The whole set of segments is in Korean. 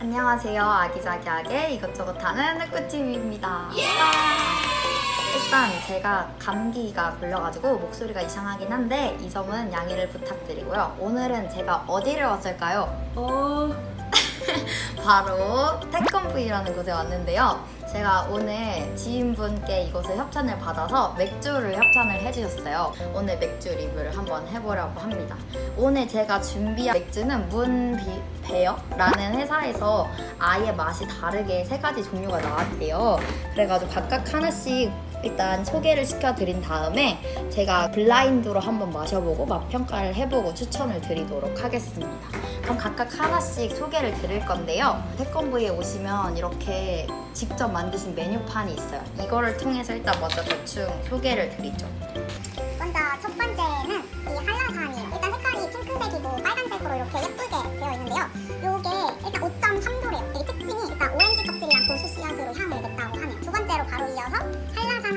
안녕하세요. 아기자기하게 이것저것 하는 흑구TV입니다. 일단 제가 감기가 걸려가지고 목소리가 이상하긴 한데 이 점은 양해를 부탁드리고요. 오늘은 제가 어디를 왔을까요? 어, 바로 태권브이라는 곳에 왔는데요. 제가 오늘 지인분께 이곳에 협찬을 받아서 맥주를 협찬을 해주셨어요. 오늘 맥주 리뷰를 한번 해보려고 합니다. 오늘 제가 준비한 맥주는 문베어라는 회사에서 아예 맛이 다르게 세 가지 종류가 나왔대요. 그래가지고 각각 하나씩 일단 소개를 시켜드린 다음에 제가 블라인드로 한번 마셔보고 맛 평가를 해보고 추천을 드리도록 하겠습니다. 그럼 각각 하나씩 소개를 드릴 건데요. 태권부에 오시면 이렇게 직접 만드신 메뉴판이 있어요. 이거를 통해서 일단 먼저 대충 소개를 드리죠. 먼저 첫 번째는 이 한라산이에요. 일단 색깔이 핑크색이고 빨간색으로 이렇게 예쁘게 되어 있는데요. 요게 일단 5.3도래요. 이게 특징이 일단 오렌지 껍질이랑 고수 씨앗으로 향을 냈다고 하네요. 두 번째로 바로 이어서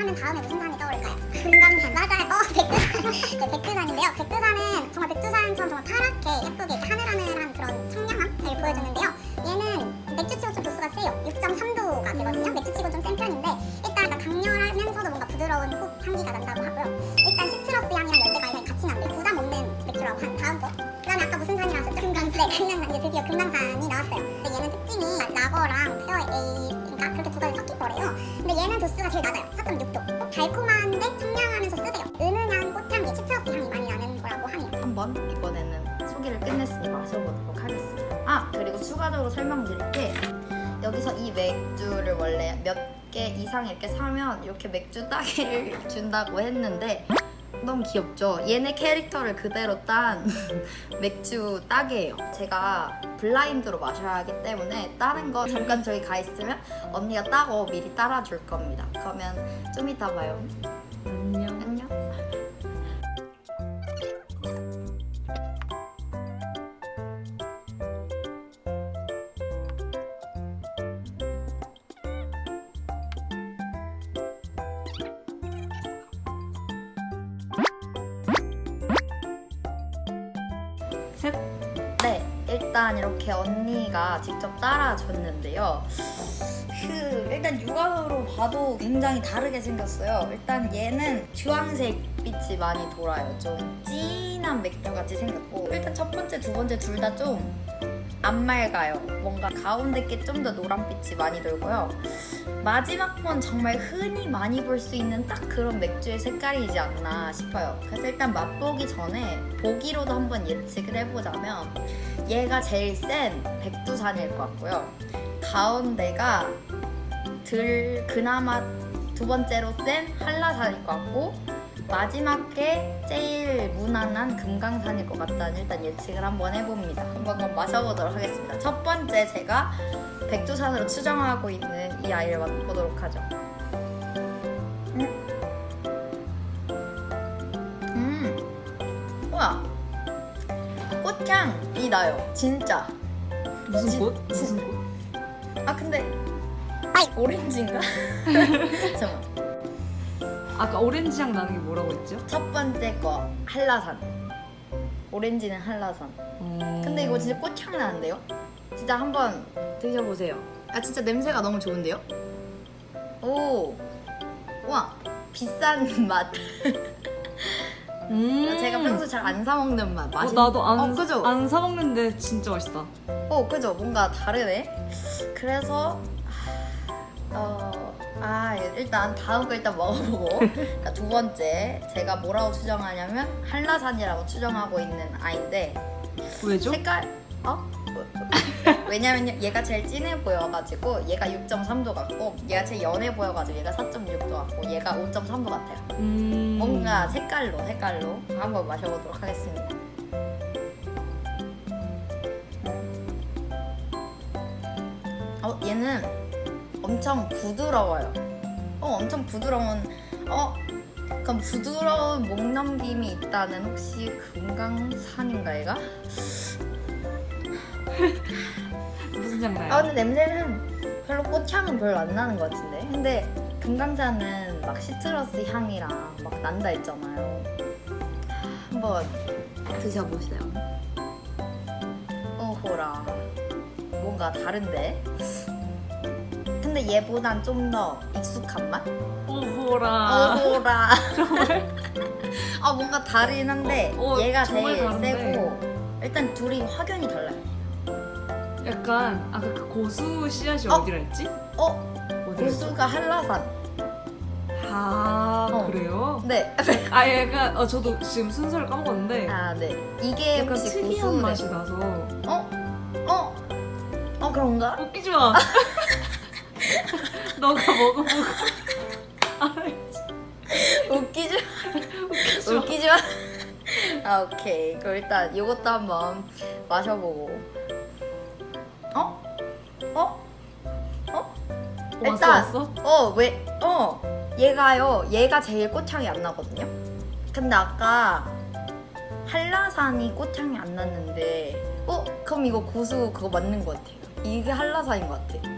하면 다음에 무슨 산이 떠오를까요? 금강산 맞아요. 어 백두산. 네, 백두산인데요. 백두산은 정말 백두산처럼 정말 파랗게 예쁘게 하늘하늘한 그런 청량함을 보여주는데요. 얘는 맥주치고 좀 도수가 세요. 6.3도가 되거든요. 맥주치고 좀 센 편인데 일단 강렬하면서도 뭔가 부드러운 호 향기가 난다고 하고요. 일단 시트러스 향이랑 열대 과일 향이 같이 나는데 부담 없는 맥주라고 한 다음 거. 그다음에 아까 무슨 산이라 하셨죠? 금강산. 네, 금강산. 이제 드디어 금강산이 나왔어요. 근데 얘는 특징이 라거랑 페어 A인가 그렇게 두 가지 섞인 거래요. 근데 얘는 도수가 제일 낮아요. 4.6도. 달콤한데 청량하면서 쓰대요. 은은한 꽃향기, 시트러스 향이 많이 나는 거라고 하네요. 한번 이번에는 소개를 끝냈으니 마셔보도록 하겠습니다. 아 그리고 추가적으로 설명드릴 게 여기서 이 맥주를 원래 몇 개 이상 이렇게 사면 이렇게 맥주 따개를 준다고 했는데 너무 귀엽죠? 얘네 캐릭터를 그대로 딴 맥주 따개예요. 제가 블라인드로 마셔야 하기 때문에 다른 거 잠깐 저기 가 있으면 언니가 따고 미리 따라줄 겁니다. 그러면 좀 이따 봐요. 일단 이렇게 언니가 직접 따라줬는데요. 그 일단 육안으로 봐도 굉장히 다르게 생겼어요. 일단 얘는 주황색 빛이 많이 돌아요. 좀 진한 맥주 같이 생겼고 일단 첫 번째, 두 번째 둘 다 좀 안 맑아요. 뭔가 가운데 게 좀 더 노란빛이 많이 돌고요. 마지막 번 정말 흔히 많이 볼 수 있는 딱 그런 맥주의 색깔이지 않나 싶어요. 그래서 일단 맛보기 전에 보기로도 한번 예측을 해보자면 얘가 제일 센 백두산일 것 같고요. 가운데가 들 그나마 두 번째로 센 한라산일 것 같고 마지막 게 제일 무난한 금강산일 것 같다는 일단 예측을 한번 해봅니다. 한번 마셔보도록 하겠습니다. 첫 번째 제가 백두산으로 추정하고 있는 이 아이를 맛보도록 하죠. 음, 음, 우와, 꽃향이 나요. 진짜. 무슨 지- 꽃? 무슨 꽃? 아 근데 오렌지인가? 잠깐. 아까 오렌지 향 나는 게 뭐라고 했죠? 첫 번째 거 한라산. 오렌지는 한라산. 어... 근데 이거 진짜 꽃향 나는데요? 진짜 한번 드셔보세요. 아 진짜 냄새가 너무 좋은데요? 오, 와 비싼 맛. 음... 제가 평소 잘 안 사 먹는 맛. 어, 맛있... 나도 안, 어, 그죠? 안 사먹는데 진짜 맛있다. 어, 그죠? 뭔가 다르네. 그래서 어, 아 일단 다음 거 일단 먹어보고 그러니까 두 번째 제가 뭐라고 추정하냐면 한라산이라고 추정하고 있는 아이인데 왜죠? 색깔 어? 왜냐면요 얘가 제일 진해 보여가지고 얘가 6.3도 같고 얘가 제일 연해 보여가지고 얘가 4.6도 같고 얘가 5.3도 같아요 음... 뭔가 색깔로 색깔로 한번 마셔보도록 하겠습니다 어 얘는 엄청 부드러워요 어 엄청 부드러운 어 그럼 부드러운 목 넘김이 있다는 혹시 금강산인가 얘가? 무슨 향 나요? 아 근데 냄새는 별로 꽃향은 별로 안 나는 것 같은데 근데 금강산은 막 시트러스 향이랑 막 난다 했잖아요 한번 드셔보세요 오호라 뭔가 뭔가 다른데. 근데 얘보단 좀 더 익숙한 맛? 오호라. 어호라. 아 뭔가 다르긴 한데 어, 어, 얘가 정말 제일 다른데. 세고 일단 둘이 확연히 달라요. 약간 아까 그 고수 씨앗이 어? 어? 디라 했지? 어? 고수가 한라산. 아 어. 그래요? 네. 아 약간 어, 저도 지금 순서를 까먹었는데 아 네. 이게 약간 혹시 특이한 고수 맛이 나서 어? 어? 어 그런가? 웃기지 마. 너가 먹어보고 알았지? 웃기지 웃기지 마. 웃기지 마. 아 오케이. 그럼 일단 이것도 한번 마셔보고. 어? 어? 어? 일단- 왔어? 어 왜? 어 얘가요. 얘가 제일 꽃향이 안 나거든요. 근데 아까 한라산이 꽃향이 안 났는데 어? 그럼 이거 고수 그거 맞는 것 같아요. 이게 한라산인 것 같아.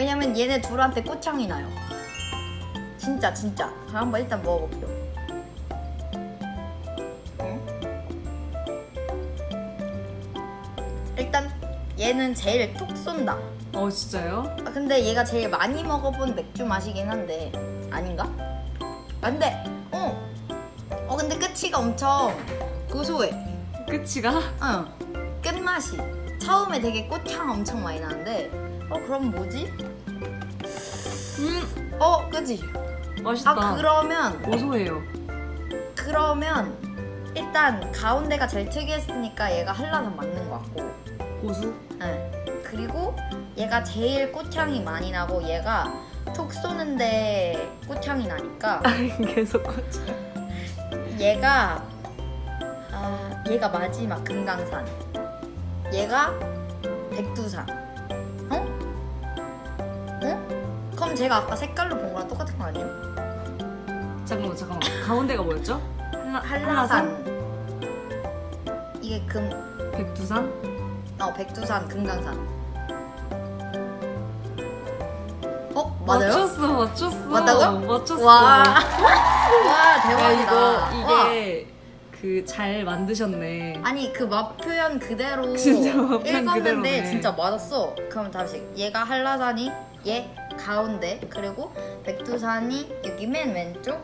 왜냐면 얘네 둘한테 꽃향이 나요. 진짜 진짜. 저 한번 일단 먹어볼게요. 응? 일단 얘는 제일 톡 쏜다. 어 진짜요? 아, 근데 얘가 제일 많이 먹어본 맥주 맛이긴 한데 아닌가? 아, 근데 어. 어 근데 끝이가 엄청 고소해. 끝이가? 응. 끝맛이 처음에 되게 꽃향 엄청 많이 나는데 어 그럼 뭐지? 음 어 그지? 맛있다. 아 그러면 고소해요. 그러면 일단 가운데가 제일 특이했으니까 얘가 한라산 맞는 것 같고 고수? 네. 그리고 얘가 제일 꽃향이 많이 나고 얘가 톡 쏘는데 꽃향이 나니까 계속 고수. 얘가 아 얘가 마지막 금강산 얘가 백두산 그럼 제가 아까 색깔로 본 거랑 똑같은 거 아니에요? 잠깐만 잠깐만. 가운데가 뭐였죠? 한라, 한라산 이게 금 백두산? 어 백두산 금강산 어 맞아요? 맞췄어 맞췄어. 맞다고요? 맞췄어. 와, 와 야, 대박이다. 이거 와. 이게 그 잘 만드셨네. 아니 그 맛 표현 그대로 진짜 맛 표현 읽었는데 그대로네. 진짜 맞았어. 그럼 다시 얘가 한라산이 얘 가운데 그리고 백두산이 여기 맨 왼쪽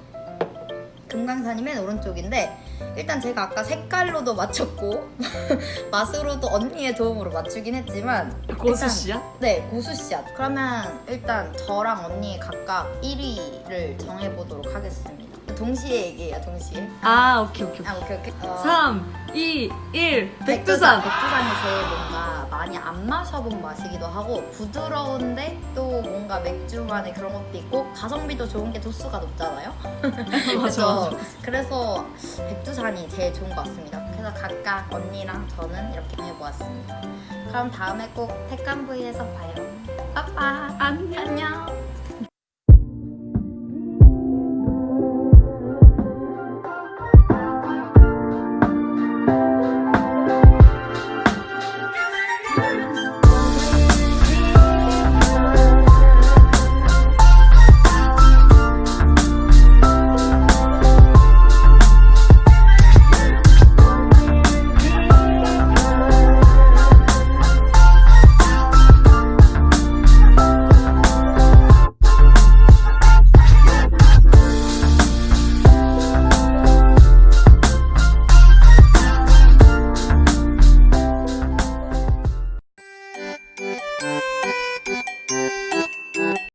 금강산이 맨 오른쪽인데 일단 제가 아까 색깔로도 맞췄고 맛으로도 언니의 도움으로 맞추긴 했지만 고수 일단- 씨야? 네 고수 씨앗 그러면 일단 저랑 언니 각각 1위를 정해보도록 하겠습니다 동시에 얘기해요 동시에 아 오케이 오케이. 아 오케이 오케이 어, 3, 2, 1 백두산. 백두산. 백두산이 제일 뭔가 많이 안 마셔본 맛이기도 하고 부드러운데 또 뭔가 맥주만의 그런 것도 있고 가성비도 좋은 게 도수가 높잖아요. 맞아 그래서. 그래서 백두산이 제일 좋은 것 같습니다. 그래서 각각 언니랑 저는 이렇게 해보았습니다. 그럼 다음에 꼭 택감 부위에서 봐요. 빠빠. 안녕.